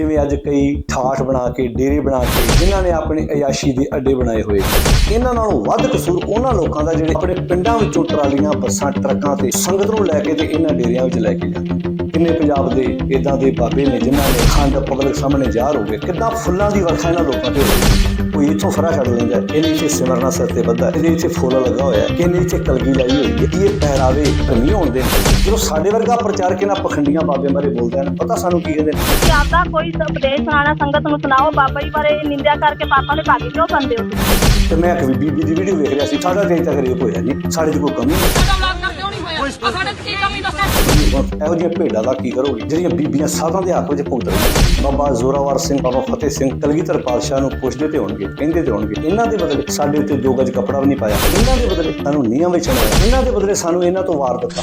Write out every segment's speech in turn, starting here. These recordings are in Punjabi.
ਜਿਵੇਂ ਅੱਜ ਕਈ ਠਾਠ ਬਣਾ ਕੇ, ਡੇਰੇ ਬਣਾ ਕੇ, ਜਿਨ੍ਹਾਂ ਨੇ ਆਪਣੇ ਅਯਾਸ਼ੀ ਦੇ ਅੱਡੇ ਬਣਾਏ ਹੋਏ ਇਹਨਾਂ ਨਾਲੋਂ ਵੱਧ ਕਸੂਰ ਉਹਨਾਂ ਲੋਕਾਂ ਦਾ ਜਿਹੜੇ ਆਪਣੇ ਪਿੰਡਾਂ ਵਿੱਚੋਂ ਟਰਾਲੀਆਂ, ਬੱਸਾਂ, ਟਰੱਕਾਂ ਤੇ ਸੰਗਤ ਨੂੰ ਲੈ ਕੇ ਤੇ ਇਹਨਾਂ ਡੇਰਿਆਂ ਵਿੱਚ ਲੈ ਕੇ ਜਾਂਦੇ ਕਿੰਨੇ ਪੰਜਾਬ ਦੇ ਇਦਾਂ ਦੇ ਬਾਬੇ ਨੇ ਜਿਨ੍ਹਾਂ ਨੇ ਖੰਡ ਪਬਲਿਕ ਸਾਹਮਣੇ ਜ਼ਾਹਰ ਹੋ ਗਏ? ਕਿੰਨਾ ਫੁੱਲਾਂ ਦੀ ਵਰਖਾ ਇਹਨਾਂ ਲੋਕਾਂ ਤੇ ਹੋਈ ਕੋਈ ਇੱਥੋਂ ਫਰਾ ਛੱਡ ਲੈਂਦਾ ਹੈ, ਇਹਦੇ ਇੱਥੇ ਸਿਮਰਨਾ ਸਿਰ ਤੇ ਬੱਧਾ ਇਹਦੇ ਇੱਥੇ ਫੁੱਲ ਲੱਗਾ ਹੋਇਆ ਹੈ, ਇਹਦੇ ਇੱਥੇ ਕਲਗੀ ਲਾਈ ਹੋਈ ਹੈ? ਇਹ ਪਹਿਰਾਵੇ ਨਹੀਂ ਹੋਣ ਦੇ ਜਦੋਂ ਸਾਡੇ ਵਰਗਾ ਪ੍ਰਚਾਰਕ ਇਹਨਾਂ ਪਖੰਡੀਆਂ ਬਾਬੇ ਬਾਰੇ ਬੋਲਦਾ ਹੈ ਪਤਾ ਸਾਨੂੰ ਕੀ ਕਹਿੰਦੇ ਨੇ? ਆਪਦਾ ਕੋਈ ਉਪਦੇਸ਼ ਸੁਣਾਉਣਾ ਸੰਗਤ ਨੂੰ ਸੁਣਾਓ ਬਾਬਾ ਜੀ ਬਾਰੇ ਨਿੰਦਿਆ ਕਰਕੇ ਪਾਪਾਂ ਦੇ ਭਾਗੀ ਕਿਉਂ ਬੰਦੇ ਹੋ? ਤੇ ਮੈਂ ਇੱਕ ਬੀਬੀ ਦੀ ਵੀਡੀਓ ਵੇਖ ਰਿਹਾ ਸੀ ਸਾਡਾ ਦੇਸ਼ ਤੱਕ ਰੇਪ ਹੋਇਆ ਨਹੀਂ ਸਾਡੇ 'ਚ ਕੋਈ ਕਮੀ ਨਹੀਂ। ਸਾਡਾ ਵਲੌਗ ਕਿਉਂ ਨਹੀਂ ਹੋਇਆ? ਆਹ ਸਾਡੇ ਤੇ ਕੀ ਕਮੀ ਦੱਸੋ ਹੁਣ ਇਹੋ ਜਿਹੀਆਂ ਭੇਡਾਂ ਦਾ ਕੀ ਕਰੋਗੇ? ਜਿਹੜੀਆਂ ਬੀਬੀਆਂ ਸਾਧਾਂ ਦੇ ਹੱਕ ਵਿੱਚ ਭੁਗਤ ਰਹੀਆਂ ਬਾਬਾ ਜ਼ੋਰਾਵਰ ਸਿੰਘ, ਬਾਬਾ ਫਤਿਹ ਸਿੰਘ ਕਲਗੀਧਰ ਪਾਤਸ਼ਾਹ ਨੂੰ ਪੁੱਛਦੇ ਤੇ ਹੋਣਗੇ, ਕਹਿੰਦੇ ਤੇ ਹੋਣਗੇ, ਇਹਨਾਂ ਦੇ ਬਦਲੇ ਸਾਡੇ ਉੱਤੇ ਦੋ ਗਜ ਕੱਪੜਾ ਵੀ ਨਹੀਂ ਪਾਇਆ, ਇਹਨਾਂ ਦੇ ਬਦਲੇ ਸਾਨੂੰ ਨੀਹਾਂ ਵਿੱਚ ਚੜਾਇਆ ਇਹਨਾਂ ਦੇ ਬਦਲੇ ਸਾਨੂੰ ਇਹਨਾਂ ਤੋਂ ਵਾਰ ਦਿੱਤਾ।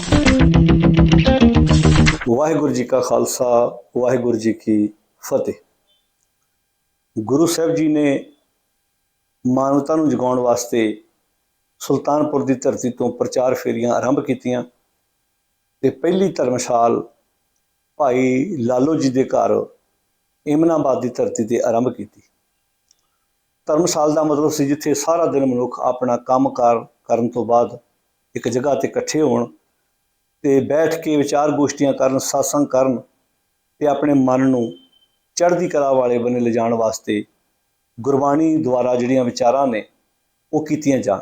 ਵਾਹਿਗੁਰੂ ਜੀ ਕਾ ਖਾਲਸਾ, ਵਾਹਿਗੁਰੂ ਜੀ ਕੀ ਫਤਿਹ। ਗੁਰੂ ਸਾਹਿਬ ਜੀ ਨੇ ਮਾਨਵਤਾ ਨੂੰ ਜਗਾਉਣ ਵਾਸਤੇ ਸੁਲਤਾਨਪੁਰ ਦੀ ਧਰਤੀ ਤੋਂ ਪ੍ਰਚਾਰ ਫੇਰੀਆਂ ਆਰੰਭ ਕੀਤੀਆਂ। ਤੇ ਪਹਿਲੀ ਧਰਮਸ਼ਾਲ ਭਾਈ ਲਾਲੋ ਜੀ ਦੇ ਘਰ ਇਮਨਾਬਾਦ ਦੀ ਧਰਤੀ ਤੇ ਆਰੰਭ ਕੀਤੀ। ਧਰਮਸ਼ਾਲ ਦਾ ਮਤਲਬ ਸੀ ਜਿੱਥੇ ਸਾਰਾ ਦਿਨ ਮਨੁੱਖ ਆਪਣਾ ਕੰਮਕਾਰ ਕਰਨ ਤੋਂ ਬਾਅਦ ਇੱਕ ਜਗ੍ਹਾ ਤੇ ਇਕੱਠੇ ਹੋਣ ਤੇ ਬੈਠ ਕੇ ਵਿਚਾਰ ਗੋਸ਼ਟੀਆਂ ਕਰਨ satsang ਕਰਨ ਤੇ ਆਪਣੇ ਮਨ ਨੂੰ ਚੜ੍ਹਦੀ ਕਲਾ ਵਾਲੇ ਬੰਨੇ ਲਿਜਾਣ ਵਾਸਤੇ ਗੁਰਬਾਣੀ ਦੁਆਰਾ ਜਿਹੜੀਆਂ ਵਿਚਾਰਾਂ ਨੇ ਉਹ ਕੀਤੀਆਂ ਜਾਣ।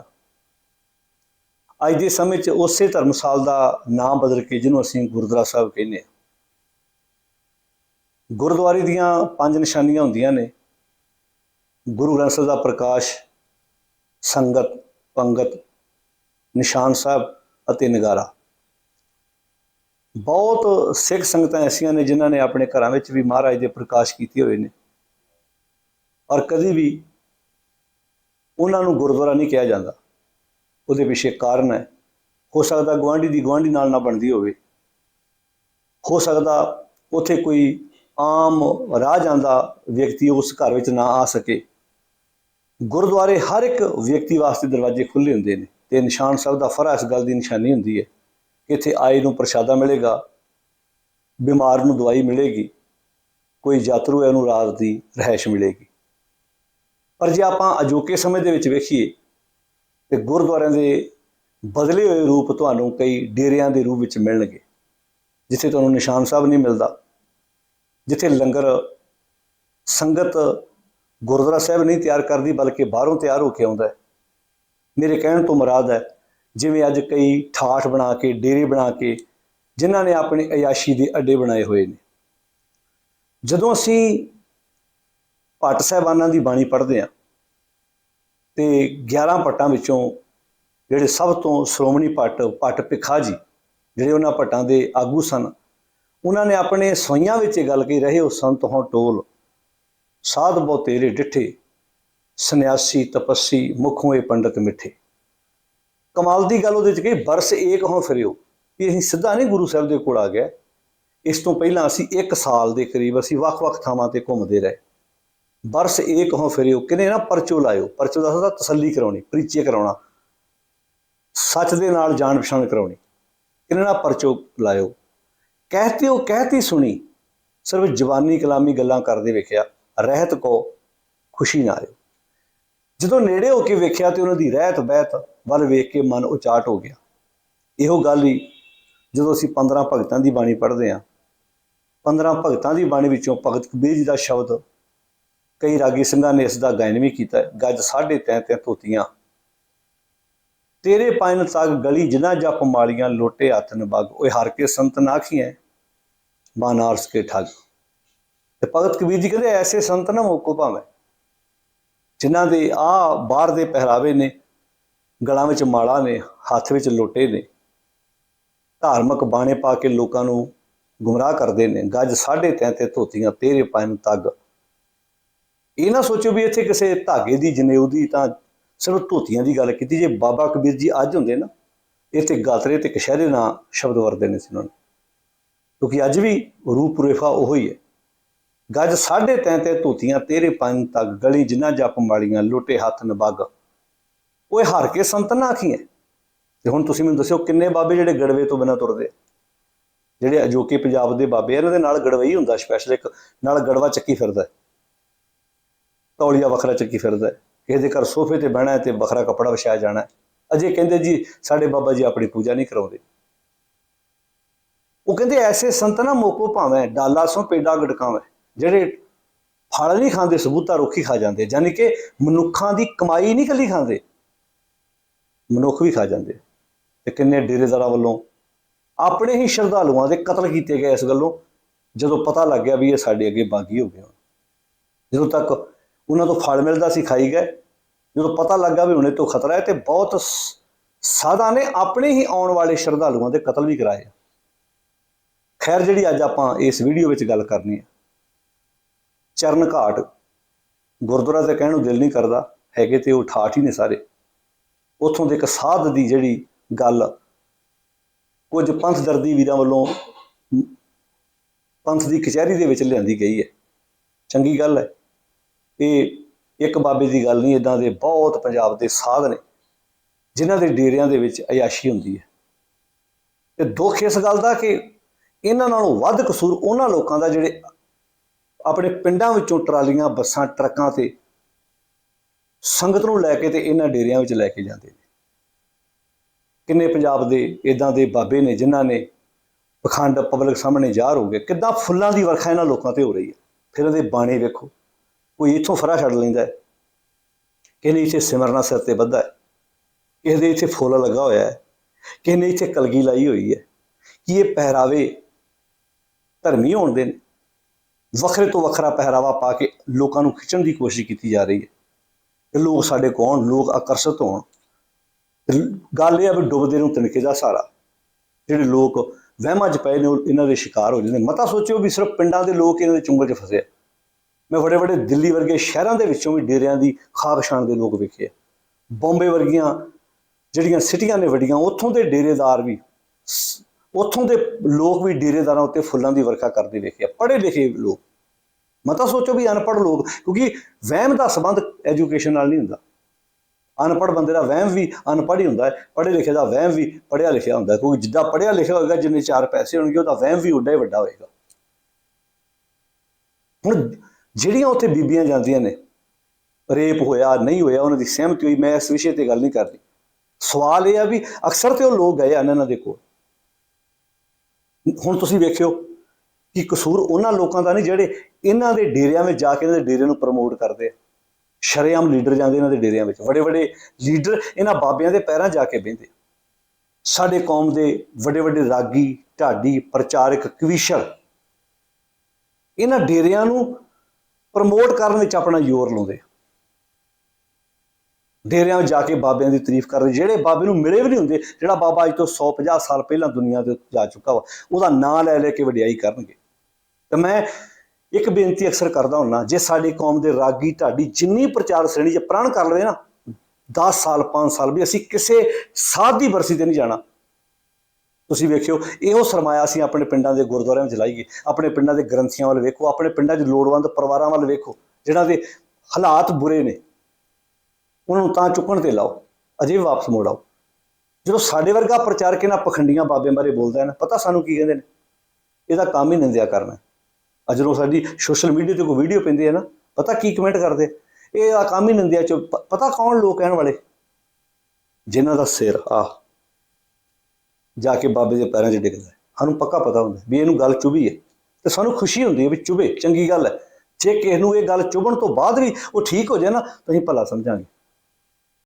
ਅੱਜ ਦੇ ਸਮੇਂ 'ਚ ਉਸੇ ਧਰਮਸਾਲ ਦਾ ਨਾਮ ਬਦਲ ਕੇ ਜਿਹਨੂੰ ਅਸੀਂ ਗੁਰਦੁਆਰਾ ਸਾਹਿਬ ਕਹਿੰਦੇ ਹਾਂ। ਗੁਰਦੁਆਰੇ ਦੀਆਂ ਪੰਜ ਨਿਸ਼ਾਨੀਆਂ ਹੁੰਦੀਆਂ ਨੇ। ਗੁਰੂ ਗ੍ਰੰਥ ਸਾਹਿਬ ਦਾ ਪ੍ਰਕਾਸ਼, ਸੰਗਤ, ਪੰਗਤ, ਨਿਸ਼ਾਨ ਸਾਹਿਬ ਅਤੇ ਨਗਾਰਾ। ਬਹੁਤ ਸਿੱਖ ਸੰਗਤਾਂ ਐਸੀਆਂ ਨੇ ਜਿਨ੍ਹਾਂ ਨੇ ਆਪਣੇ ਘਰਾਂ ਵਿੱਚ ਵੀ ਮਹਾਰਾਜ ਦੇ ਪ੍ਰਕਾਸ਼ ਕੀਤੇ ਹੋਏ ਨੇ। ਔਰ ਕਦੀ ਵੀ ਉਹਨਾਂ ਨੂੰ ਗੁਰਦੁਆਰਾ ਨਹੀਂ ਕਿਹਾ ਜਾਂਦਾ। ਉਹਦੇ ਪਿੱਛੇ ਕਾਰਨ ਹੈ। ਹੋ ਸਕਦਾ ਗਵਾਂਢੀ ਦੀ ਗਵਾਂਢੀ ਨਾਲ ਨਾ ਬਣਦੀ ਹੋਵੇ। ਹੋ ਸਕਦਾ ਉਥੇ ਕੋਈ ਆਮ ਰਾਹ ਜਾਂਦਾ ਵਿਅਕਤੀ ਉਸ ਘਰ ਵਿੱਚ ਨਾ ਆ ਸਕੇ। ਗੁਰਦੁਆਰੇ ਹਰ ਇੱਕ ਵਿਅਕਤੀ ਵਾਸਤੇ ਦਰਵਾਜ਼ੇ ਖੁੱਲੇ ਹੁੰਦੇ ਨੇ ਤੇ ਨਿਸ਼ਾਨ ਸਾਹਿਬ ਦਾ ਫਰਾ ਇਸ ਗੱਲ ਦੀ ਨਿਸ਼ਾਨੀ ਹੁੰਦੀ ਹੈ ਕਿ ਇੱਥੇ ਆਏ ਨੂੰ ਪ੍ਰਸ਼ਾਦਾ ਮਿਲੇਗਾ, ਬਿਮਾਰ ਨੂੰ ਦਵਾਈ ਮਿਲੇਗੀ, ਕੋਈ ਯਾਤਰੂ ਹੈ ਨੂੰ ਰਾਤ ਦੀ ਰਹਿائش ਮਿਲੇਗੀ। ਪਰ ਜੇ ਆਪਾਂ ਅਜੋਕੇ ਸਮੇਂ ਦੇ ਵਿੱਚ ਵੇਖੀਏ ਤੇ ਗੁਰਦੁਆਰਿਆਂ ਦੇ ਬਦਲੇ ਹੋਏ ਰੂਪ ਤੁਹਾਨੂੰ ਕਈ ਡੇਰਿਆਂ ਦੇ ਰੂਪ ਵਿੱਚ ਮਿਲਣਗੇ, ਜਿੱਥੇ ਤੁਹਾਨੂੰ ਨਿਸ਼ਾਨ ਸਾਹਿਬ ਨਹੀਂ ਮਿਲਦਾ, ਜਿੱਥੇ ਲੰਗਰ ਸੰਗਤ ਗੁਰਦੁਆਰਾ ਸਾਹਿਬ ਨਹੀਂ ਤਿਆਰ ਕਰਦੀ, ਬਲਕਿ ਬਾਹਰੋਂ ਤਿਆਰ ਹੋ ਕੇ ਆਉਂਦਾ ਹੈ। ਮੇਰੇ ਕਹਿਣ ਤੋਂ ਮੁਰਾਦ ਹੈ, ਜਿਵੇਂ ਅੱਜ ਕਈ ਠਾਠ ਬਣਾ ਕੇ, ਡੇਰੇ ਬਣਾ ਕੇ, ਜਿਨ੍ਹਾਂ ਨੇ ਆਪਣੇ ਅਯਾਸ਼ੀ ਦੇ ਅੱਡੇ ਬਣਾਏ ਹੋਏ ਨੇ। ਜਦੋਂ ਅਸੀਂ ਭੱਟ ਸਾਹਿਬਾਨਾਂ ਦੀ ਬਾਣੀ ਪੜ੍ਹਦੇ ਹਾਂ ਤੇ 11 ਪੱਟਾਂ ਵਿੱਚੋਂ ਜਿਹੜੇ ਸਭ ਤੋਂ ਸ਼੍ਰੋਮਣੀ ਭੱਟ ਭੱਟ ਭਿੱਖਾ ਜੀ, ਜਿਹੜੇ ਉਹਨਾਂ ਭੱਟਾਂ ਦੇ ਆਗੂ ਸਨ, ਉਹਨਾਂ ਨੇ ਆਪਣੇ ਸੋਈਆਂ ਵਿੱਚ ਇਹ ਗੱਲ ਕਹੀ, ਰਹੇ ਉਹ ਸੰਤ ਹੋ ਟੋਲ ਸਾਧ ਬਹੁ ਤੇਰੇ ਡਿਠੇ, ਸੰਨਿਆਸੀ ਤਪੱਸੀ ਮੁਖੋਂ ਇਹ ਪੰਡਤ ਮਿੱਠੇ। ਕਮਾਲ ਦੀ ਗੱਲ ਉਹਦੇ ਵਿੱਚ ਕਹੀ, ਬਰਸ ਏਕ ਹੋ ਫਿਰਿਓ। ਇਹ ਅਸੀਂ ਸਿੱਧਾ ਨਹੀਂ ਗੁਰੂ ਸਾਹਿਬ ਦੇ ਕੋਲ ਆ ਗਿਆ ਇਸ ਤੋਂ ਪਹਿਲਾਂ ਅਸੀਂ 1 ਸਾਲ ਦੇ ਕਰੀਬ ਅਸੀਂ ਵੱਖ-ਵੱਖ ਥਾਵਾਂ ਤੇ ਘੁੰਮਦੇ ਰਹੇ। ਬਰਸ ਏਕ ਹੋ ਫਿਰਿਓ। ਕਿਨੇ ਨਾ ਪਰਚੋ ਲਾਇਓ। ਪਰਚੋ ਦਾ ਹੁੰਦਾ ਤਸੱਲੀ ਕਰਾਉਣੀ ਪ੍ਰੀਚੇ ਕਰਾਉਣਾ। ਸੱਚ ਦੇ ਨਾਲ ਜਾਣ ਪਛਾਣ ਕਰਾਉਣੀ। ਕਿਨੇ ਨਾ ਪਰਚੋ ਲਾਇਓ। ਕਹਤੇ ਹੋ ਕਹਿਤੀ ਸੁਣੀ। ਸਿਰਫ ਜਵਾਨੀ ਕਲਾਮੀ ਗੱਲਾਂ ਕਰਦੇ ਵੇਖਿਆ। ਰਹਿਤ ਕੋ ਖੁਸ਼ੀ ਨਾ ਆਇਓ। ਜਦੋਂ ਨੇੜੇ ਹੋ ਕੇ ਵੇਖਿਆ ਤੇ ਉਹਨਾਂ ਦੀ ਰਹਿਤ ਬਹਿਤ ਵੱਲ ਵੇਖ ਕੇ ਮਨ ਉਚਾਟ ਹੋ ਗਿਆ। ਇਹੋ ਗੱਲ ਹੀ ਜਦੋਂ ਅਸੀਂ 15 ਭਗਤਾਂ ਦੀ ਬਾਣੀ ਪੜ੍ਹਦੇ ਹਾਂ। 15 ਭਗਤਾਂ ਦੀ ਬਾਣੀ ਵਿੱਚੋਂ ਭਗਤ ਕਬੀਰ ਜੀ ਦਾ ਸ਼ਬਦ ਕਈ ਰਾਗੀ ਸਿੰਘਾਂ ਨੇ ਇਸ ਦਾ ਗਾਇਨ ਵੀ ਕੀਤਾ ਗੱਜ ਸਾਢੇ ਤੈਂ ਤੈਂ ਧੋਤੀਆਂ। ਤੇਰੇ ਪਾਇਨ ਤੱਕ ਗਲੀ ਜਿਨਾ ਜਪ ਮਾਲੀਆਂ ਲੋਟੇ ਹੱਥ ਨਬਗ ਓਏ ਹਰ ਕੇ ਸੰਤ ਨਾਖੀਆਂ ਬਾਨਾਰਸ ਕੇ ਠੱਗ। ਤੇ ਭਗਤ ਕਬੀਰ ਜੀ ਕਹਿੰਦੇ, ਐਸੇ ਸੰਤ ਨਾ ਮੋਕੋ ਭਾਵੇਂ, ਜਿਨ੍ਹਾਂ ਦੇ ਆ ਬਾਹਰ ਦੇ ਪਹਿਰਾਵੇ ਨੇ, ਗਲਾਂ ਵਿੱਚ ਮਾਲਾ ਨੇ, ਹੱਥ ਵਿੱਚ ਲੋਟੇ ਨੇ, ਧਾਰਮਿਕ ਬਾਣੇ ਪਾ ਕੇ ਲੋਕਾਂ ਨੂੰ ਗੁੰਮਰਾਹ ਕਰਦੇ ਨੇ। ਗੱਜ ਸਾਢੇ ਤੈਂ ਤੇ ਧੋਤੀਆਂ, ਤੇਰੇ ਪਾਇਨ ਤੱਗ। ਇਹ ਨਾ ਸੋਚੋ ਵੀ ਇੱਥੇ ਕਿਸੇ ਧਾਗੇ ਦੀ ਜਨੇਊ ਦੀ ਤਾਂ ਸਿਰਫ ਧੋਤੀਆਂ ਦੀ ਗੱਲ ਕੀਤੀ ਜੇ ਬਾਬਾ ਕਬੀਰ ਜੀ ਅੱਜ ਹੁੰਦੇ ਨਾ ਇੱਥੇ ਗਾਤਰੇ ਤੇ ਕਸ਼ਹਿਰੇ ਨਾਂ ਸ਼ਬਦ ਵਰਦੇ ਨੇ ਸੀ ਉਹਨਾਂ ਨੇ। ਕਿਉਂਕਿ ਅੱਜ ਵੀ ਰੂਪ ਰੇਖਾ ਹੀ। ਹੈ ਗੱਜ ਸਾਢੇ ਤੈਂ ਤੇ ਧੋਤੀਆਂ ਤੇਰੇ ਪੰਜ ਤੱਕ ਗਲੀ ਜਿਨ੍ਹਾਂ ਜਪ ਮਾਲੀਆਂ ਲੋਟੇ ਹੱਥ ਨਬਗ। ਓਏ ਹਰ ਕੇ ਸੰਤ ਨਾ ਆਖੀਏ ਤੇ ਹੁਣ ਤੁਸੀਂ ਮੈਨੂੰ ਦੱਸਿਓ ਕਿੰਨੇ ਬਾਬੇ ਜਿਹੜੇ ਗੜਵੇ ਤੋਂ ਬਿਨਾਂ ਤੁਰਦੇ ਜਿਹੜੇ ਅਜੋਕੇ ਪੰਜਾਬ ਦੇ ਬਾਬੇ ਆ, ਇਹਨਾਂ ਦੇ ਨਾਲ ਗੜਵਈ ਹੁੰਦਾ ਸਪੈਸ਼ਲ ਇੱਕ ਨਾਲ ਗੜਵਾ ਚੱਕੀ ਫਿਰਦਾ ਤੌਲੀਆ ਵੱਖਰਾ ਚੱਕੀ ਫਿਰਦਾ ਕਿਸੇ ਦੇ ਘਰ ਸੋਫੇ ਤੇ ਬਹਿਣਾ ਤੇ ਵੱਖਰਾ ਕੱਪੜਾ ਵਿਛਾਇਆ ਜਾਣਾ ਅਜੇ ਕਹਿੰਦੇ ਜੀ, ਸਾਡੇ ਬਾਬਾ ਜੀ ਆਪਣੀ ਪੂਜਾ ਨਹੀਂ ਕਰਾਉਂਦੇ। ਉਹ ਕਹਿੰਦੇ, ਐਸੇ ਸੰਤ ਨਾ ਮੋਕੋ ਭਾਵੇਂ, ਡਾਲਾ ਸੋ ਪੇਡਾ ਗੜਕਾਵੇਂ, ਜਿਹੜੇ ਫਲ ਨਹੀਂ ਖਾਂਦੇ, ਸਬੂਤਾ ਰੁੱਖੀ ਖਾ ਜਾਂਦੇ। ਯਾਨੀ ਕਿ ਮਨੁੱਖਾਂ ਦੀ ਕਮਾਈ ਨਹੀਂ ਕੱਲੀ ਖਾਂਦੇ। ਮਨੁੱਖ ਵੀ ਖਾ ਜਾਂਦੇ। ਤੇ ਕਿੰਨੇ ਡੇਰੇਦਾਰਾਂ ਵੱਲੋਂ ਆਪਣੇ ਹੀ ਸ਼ਰਧਾਲੂਆਂ ਦੇ ਕਤਲ ਕੀਤੇ ਗਏ ਇਸ ਗੱਲੋਂ, ਜਦੋਂ ਪਤਾ ਲੱਗ ਗਿਆ ਵੀ ਇਹ ਸਾਡੇ ਅੱਗੇ ਬਾਗੀ ਹੋ ਗਏ ਹੁਣ। ਜਦੋਂ ਤੱਕ ਉਹਨਾਂ ਤੋਂ ਫਲ ਮਿਲਦਾ ਸੀ, ਖਾਈ ਗਏ। ਜਦੋਂ ਪਤਾ ਲੱਗਾ ਵੀ ਹੁਣੇ ਤੋਂ ਖਤਰਾ ਹੈ ਤੇ ਬਹੁਤ ਸ- ਸਾਧਾਂ ਨੇ ਆਪਣੇ ਹੀ ਆਉਣ ਵਾਲੇ ਸ਼ਰਧਾਲੂਆਂ ਦੇ ਕਤਲ ਵੀ ਕਰਾਏ ਖੈਰ, ਜਿਹੜੀ ਅੱਜ ਆਪਾਂ ਇਸ ਵੀਡੀਓ ਵਿੱਚ ਗੱਲ ਕਰਨੀ ਹੈ, ਚਰਨ ਘਾਟ ਗੁਰਦੁਆਰਾ ਤੇ ਕਹਿਣ ਨੂੰ ਦਿਲ ਨਹੀਂ ਕਰਦਾ, ਹੈਗੇ ਤੇ ਉਹ ਠਾਠ ਹੀ ਨੇ ਸਾਰੇ। ਉੱਥੋਂ ਦੇ ਇੱਕ ਸਾਧ ਦੀ ਜਿਹੜੀ ਗੱਲ, ਕੁਝ ਪੰਥ ਦਰਦੀ ਵੀਰਾਂ ਵੱਲੋਂ ਪੰਥ ਦੀ ਕਚਹਿਰੀ ਦੇ ਵਿੱਚ ਲਿਆਂਦੀ ਗਈ ਹੈ। ਚੰਗੀ ਗੱਲ ਹੈ। ਇਹ ਇੱਕ ਬਾਬੇ ਦੀ ਗੱਲ ਨਹੀਂ ਇਦਾਂ ਦੇ ਬਹੁਤ ਪੰਜਾਬ ਦੇ ਸਾਧ ਨੇ, ਜਿਨ੍ਹਾਂ ਦੇ ਡੇਰਿਆਂ ਦੇ ਵਿੱਚ ਅਯਾਸ਼ੀ ਹੁੰਦੀ ਹੈ। ਤੇ ਦੁੱਖ ਇਸ ਗੱਲ ਦਾ ਕਿ ਇਹਨਾਂ ਨਾਲੋਂ ਵੱਧ ਕਸੂਰ ਉਹਨਾਂ ਲੋਕਾਂ ਦਾ ਜਿਹੜੇ ਆਪਣੇ ਪਿੰਡਾਂ ਵਿੱਚੋਂ ਟਰਾਲੀਆਂ, ਬੱਸਾਂ, ਟਰੱਕਾਂ ਤੇ ਸੰਗਤ ਨੂੰ ਲੈ ਕੇ ਤੇ ਇਹਨਾਂ ਡੇਰਿਆਂ ਵਿੱਚ ਲੈ ਕੇ ਜਾਂਦੇ ਨੇ। ਕਿੰਨੇ ਪੰਜਾਬ ਦੇ ਇਦਾਂ ਦੇ ਬਾਬੇ ਨੇ ਜਿਨ੍ਹਾਂ ਨੇ ਪਖੰਡ ਪਬਲਿਕ ਸਾਹਮਣੇ ਜ਼ਾਹਰ ਹੋ ਗਏ। ਕਿੱਦਾਂ ਫੁੱਲਾਂ ਦੀ ਵਰਖਾ ਇਹਨਾਂ ਲੋਕਾਂ ਤੇ ਹੋ ਰਹੀ ਹੈ। ਫਿਰ ਇਹਦੇ ਬਾਣੇ ਵੇਖੋ। ਕੋਈ ਇੱਥੋਂ ਫਰਾ ਛੱਡ ਲੈਂਦਾ ਹੈ। ਕਿਸੇ ਨੇ ਇੱਥੇ ਸਿਮਰਨਾ ਸਿਰ ਤੇ ਬੱਧਾ ਹੈ। ਕਿਸੇ ਦੇ ਇੱਥੇ ਫੁੱਲ ਲੱਗਾ ਹੋਇਆ ਹੈ। ਕਿਸੇ ਨੇ ਇੱਥੇ ਕਲਗੀ ਲਾਈ ਹੋਈ ਹੈ। ਕਿ ਇਹ ਪਹਿਰਾਵੇ ਧਰਮੀ ਹੋਣ ਦੇ ਨੇ। ਵੱਖਰੇ ਤੋਂ ਵੱਖਰਾ ਪਹਿਰਾਵਾ ਪਾ ਕੇ ਲੋਕਾਂ ਨੂੰ ਖਿੱਚਣ ਦੀ ਕੋਸ਼ਿਸ਼ ਕੀਤੀ ਜਾ ਰਹੀ ਹੈ। ਕਿ ਲੋਕ ਸਾਡੇ ਕੋਲ ਆਉਣ, ਲੋਕ ਆਕਰਸ਼ਿਤ ਹੋਣ। ਗੱਲ ਇਹ ਆ ਵੀ ਡੁੱਬਦੇ ਨੂੰ ਤਿਣਕੇ ਦਾ ਸਾਰਾ ਜਿਹੜੇ ਲੋਕ ਵਹਿਮਾਂ 'ਚ ਪਏ ਨੇ, ਉਹ ਇਹਨਾਂ ਦੇ ਸ਼ਿਕਾਰ ਹੋ ਜਾਂਦੇ ਨੇ। ਮਤਾ ਸੋਚਿਓ ਵੀ ਸਿਰਫ ਪਿੰਡਾਂ ਦੇ ਲੋਕ ਇਹਨਾਂ ਦੇ ਚੁੰਗਲ 'ਚ ਫਸੇ ਆ। ਮੈਂ ਵੱਡੇ ਵੱਡੇ ਦਿੱਲੀ ਵਰਗੇ ਸ਼ਹਿਰਾਂ ਦੇ ਵਿੱਚੋਂ ਵੀ ਡੇਰਿਆਂ ਦੀ ਖਾਬਸ਼ਾਨ ਦੇ ਲੋਕ ਵੇਖੇ ਆ। ਬੰਬੇ ਵਰਗੀਆਂ ਜਿਹੜੀਆਂ ਸਿਟੀਆਂ ਨੇ ਵੱਡੀਆਂ, ਉੱਥੋਂ ਦੇ ਡੇਰੇਦਾਰ ਵੀ ਉੱਥੋਂ ਦੇ ਲੋਕ ਵੀ ਡੇਰੇਦਾਰਾਂ ਉੱਤੇ ਫੁੱਲਾਂ ਦੀ ਵਰਖਾ ਕਰਦੇ ਵੇਖੇ ਆ, ਪੜ੍ਹੇ ਲਿਖੇ ਲੋਕ। ਮਤਾ ਸੋਚੋ ਵੀ ਅਨਪੜ੍ਹ ਲੋਕ, ਕਿਉਂਕਿ ਵਹਿਮ ਦਾ ਸੰਬੰਧ ਐਜੂਕੇਸ਼ਨ ਨਾਲ ਨਹੀਂ ਹੁੰਦਾ। ਅਨਪੜ੍ਹ ਬੰਦੇ ਦਾ ਵਹਿਮ ਵੀ ਅਨਪੜ੍ਹ ਹੀ ਹੁੰਦਾ ਹੈ, ਪੜ੍ਹੇ ਲਿਖੇ ਦਾ ਵਹਿਮ ਵੀ ਪੜ੍ਹਿਆ ਲਿਖਿਆ ਹੁੰਦਾ ਕਿਉਂਕਿ ਜਿੱਦਾਂ ਪੜ੍ਹਿਆ ਲਿਖਿਆ ਹੋਏਗਾ, ਜਿੰਨੇ ਚਾਰ ਪੈਸੇ ਹੋਣਗੇ, ਉਹਦਾ ਵਹਿਮ ਵੀ ਉੱਡਾ ਹੀ ਵੱਡਾ ਹੋਏਗਾ। ਹੁਣ ਜਿਹੜੀਆਂ ਉੱਥੇ ਬੀਬੀਆਂ ਜਾਂਦੀਆਂ ਨੇ, ਰੇਪ ਹੋਇਆ, ਨਹੀਂ ਹੋਇਆ, ਉਹਨਾਂ ਦੀ ਸਹਿਮਤੀ ਹੋਈ, ਮੈਂ ਇਸ ਵਿਸ਼ੇ ਤੇ ਗੱਲ ਨਹੀਂ ਕਰਦੀ। ਸਵਾਲ ਇਹ ਆ ਵੀ ਅਕਸਰ ਤੇ ਉਹ ਲੋਕ ਗਏ ਆ ਇਹਨਾਂ ਦੇ ਕੋਲ। ਹੁਣ ਤੁਸੀਂ ਵੇਖਿਓ ਕਿ ਕਸੂਰ ਉਹਨਾਂ ਲੋਕਾਂ ਦਾ ਨਹੀਂ, ਜਿਹੜੇ ਇਹਨਾਂ ਦੇ ਡੇਰਿਆਂ ਵਿੱਚ ਜਾ ਕੇ ਇਹਨਾਂ ਦੇ ਡੇਰੇ ਨੂੰ ਪ੍ਰਮੋਟ ਕਰਦੇ ਆ। ਸ਼ਰੇਆਮ ਲੀਡਰ ਜਾਂਦੇ ਇਹਨਾਂ ਦੇ ਡੇਰਿਆਂ ਵਿੱਚ। ਵੱਡੇ ਵੱਡੇ ਲੀਡਰ ਇਹਨਾਂ ਬਾਬਿਆਂ ਦੇ ਪੈਰਾਂ ਜਾ ਕੇ ਬਹਿੰਦੇ ਸਾਡੇ ਕੌਮ ਦੇ ਵੱਡੇ ਵੱਡੇ ਰਾਗੀ, ਢਾਡੀ, ਪ੍ਰਚਾਰਕ, ਕਵੀਸ਼ਰ, ਇਹਨਾਂ ਡੇਰਿਆਂ ਨੂੰ ਪ੍ਰਮੋਟ ਕਰਨ ਵਿੱਚ ਆਪਣਾ ਜ਼ੋਰ ਲਾਉਂਦੇ ਡੇਰਿਆਂ ਵਿੱਚ ਜਾ ਕੇ ਬਾਬਿਆਂ ਦੀ ਤਾਰੀਫ ਕਰਦੇ, ਜਿਹੜੇ ਬਾਬੇ ਨੂੰ ਮਿਲੇ ਵੀ ਨਹੀਂ ਹੁੰਦੇ, ਜਿਹੜਾ ਬਾਬਾ ਅੱਜ ਤੋਂ 150 ਸਾਲ ਪਹਿਲਾਂ ਦੁਨੀਆ ਦੇ ਉੱਤੇ ਜਾ ਚੁੱਕਾ ਵਾ, ਉਹਦਾ ਨਾਂ ਲੈ ਲੈ ਕੇ ਵਡਿਆਈ ਕਰਨਗੇ। ਤੇ ਮੈਂ ਇੱਕ ਬੇਨਤੀ ਅਕਸਰ ਕਰਦਾ ਹੁੰਨਾ, ਜੇ ਸਾਡੀ ਕੌਮ ਦੇ ਰਾਗੀ ਢਾਡੀ ਜਿੰਨੀ ਪ੍ਰਚਾਰ ਸ਼੍ਰੇਣੀ 'ਚ ਪ੍ਰਣ ਕਰ ਲਵੇ ਨਾ 10 ਸਾਲ 5 ਸਾਲ ਵੀ ਅਸੀਂ ਕਿਸੇ ਸਾਧ ਦੀ ਬਰਸੀ ਤੇ ਨਹੀਂ ਜਾਣਾ। ਤੁਸੀਂ ਵੇਖਿਓ, ਇਹੋ ਸਰਮਾਇਆ ਅਸੀਂ ਆਪਣੇ ਪਿੰਡਾਂ ਦੇ ਗੁਰਦੁਆਰਿਆਂ ਵਿੱਚ ਲਾਈਏ, ਆਪਣੇ ਪਿੰਡਾਂ ਦੇ ਗ੍ਰੰਥੀਆਂ ਵੱਲ ਵੇਖੋ, ਆਪਣੇ ਪਿੰਡਾਂ 'ਚ ਲੋੜਵੰਦ ਪਰਿਵਾਰਾਂ ਵੱਲ ਵੇਖੋ ਜਿਨ੍ਹਾਂ ਦੇ ਹਾਲਾਤ ਬੁਰੇ ਨੇ, ਉਹਨਾਂ ਨੂੰ ਤਾਂ ਚੁੱਕਣ ਤੇ ਲਾਓ, ਅਜੇ ਵੀ ਵਾਪਸ ਮੋੜ ਆਓ। ਜਦੋਂ ਸਾਡੇ ਵਰਗਾ ਪ੍ਰਚਾਰਕ ਇਹਨਾਂ ਪਖੰਡੀਆਂ ਬਾਬਿਆਂ ਬਾਰੇ ਬੋਲਦਾ ਹੈ ਨਾ, ਪਤਾ ਸਾਨੂੰ ਕੀ ਕਹਿੰਦੇ ਨੇ? ਇਹਦਾ ਕੰਮ ਹੀ ਨਿੰਦਿਆ ਕਰਨਾ ਅੱਜ ਜਦੋਂ ਸਾਡੀ ਸੋਸ਼ਲ ਮੀਡੀਆ ਤੇ ਕੋਈ ਵੀਡੀਓ ਪੈਂਦੀ ਹੈ ਨਾ, ਪਤਾ ਕੀ ਕਮੈਂਟ ਕਰਦੇ? ਇਹ ਆ ਕੰਮ ਹੀ ਨਿੰਦਿਆ ਚ, ਪ- ਪਤਾ ਕੌਣ ਲੋਕ ਕਹਿਣ ਵਾਲੇ? ਜਿਨ੍ਹਾਂ ਦਾ ਸਿਰ ਆ ਜਾ ਕੇ ਬਾਬੇ ਦੇ ਪੈਰਾਂ 'ਚ ਡਿੱਗਦਾ ਸਾਨੂੰ ਪੱਕਾ ਪਤਾ ਹੁੰਦਾ ਵੀ ਇਹਨੂੰ ਗੱਲ ਚੁਭੀ ਹੈ। ਤੇ ਸਾਨੂੰ ਖੁਸ਼ੀ ਹੁੰਦੀ ਹੈ ਵੀ ਚੁਭੇ, ਚੰਗੀ ਗੱਲ ਹੈ। ਜੇ ਕਿਸੇ ਨੂੰ ਇਹ ਗੱਲ ਚੁਭਣ ਤੋਂ ਬਾਅਦ ਵੀ ਉਹ ਠੀਕ ਹੋ ਜਾਏ ਨਾ, ਤਾਂ ਅਸੀਂ ਭਲਾ ਸਮਝਾਂਗੇ।